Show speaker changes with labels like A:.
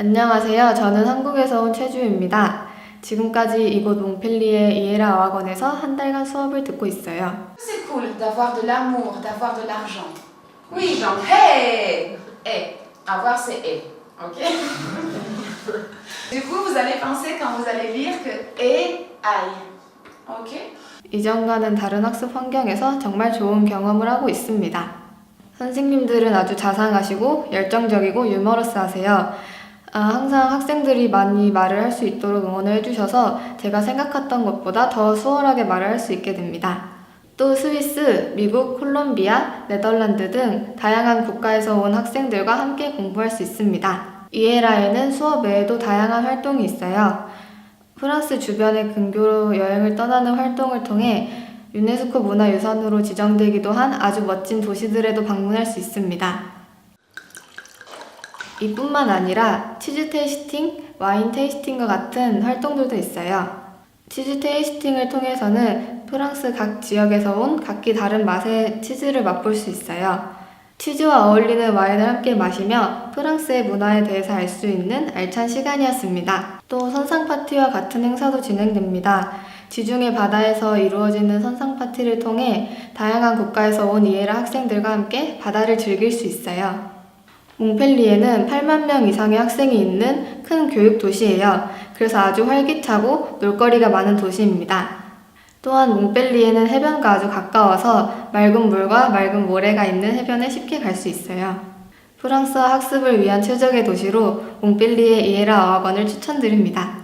A: 안녕하세요. 저는 한국에서 온 최주입니다. 지금까지 이곳 몽펠리에 이에라 어학원에서 한 달간 수업을 듣고 있어요.
B: C'est cool d'avoir de l'amour, d'avoir de l'argent. Oui, genre, hey Hey. Avoir, c'est hey. Ok Du coup, vous allez penser quand vous allez lire que et aïe. Ok
A: 이전과는 다른 학습 환경에서 정말 좋은 경험을 하고 있습니다. 선생님들은 아주 자상하시고 열정적이고 유머러스하세요. 아, 항상 학생들이 많이 말을 할 수 있도록 응원을 해주셔서 제가 생각했던 것보다 더 수월하게 말을 할 수 있게 됩니다. 또 스위스, 미국, 콜롬비아, 네덜란드 등 다양한 국가에서 온 학생들과 함께 공부할 수 있습니다. 이에라에는 수업 외에도 다양한 활동이 있어요. 프랑스 주변의 근교로 여행을 떠나는 활동을 통해 유네스코 문화유산으로 지정되기도 한 아주 멋진 도시들에도 방문할 수 있습니다. 이뿐만 아니라 치즈 테이스팅, 와인 테이스팅과 같은 활동들도 있어요. 치즈 테이스팅을 통해서는 프랑스 각 지역에서 온 각기 다른 맛의 치즈를 맛볼 수 있어요. 치즈와 어울리는 와인을 함께 마시며 프랑스의 문화에 대해서 알 수 있는 알찬 시간이었습니다. 또 선상 파티와 같은 행사도 진행됩니다. 지중해 바다에서 이루어지는 선상 파티를 통해 다양한 국가에서 온 이에라 학생들과 함께 바다를 즐길 수 있어요. 몽펠리에는 8만 명 이상의 학생이 있는 큰 교육 도시예요. 그래서 아주 활기차고 놀거리가 많은 도시입니다. 또한 몽펠리에는 해변과 아주 가까워서 맑은 물과 맑은 모래가 있는 해변에 쉽게 갈 수 있어요. 프랑스어 학습을 위한 최적의 도시로 몽펠리에 이에라 어학원을 추천드립니다.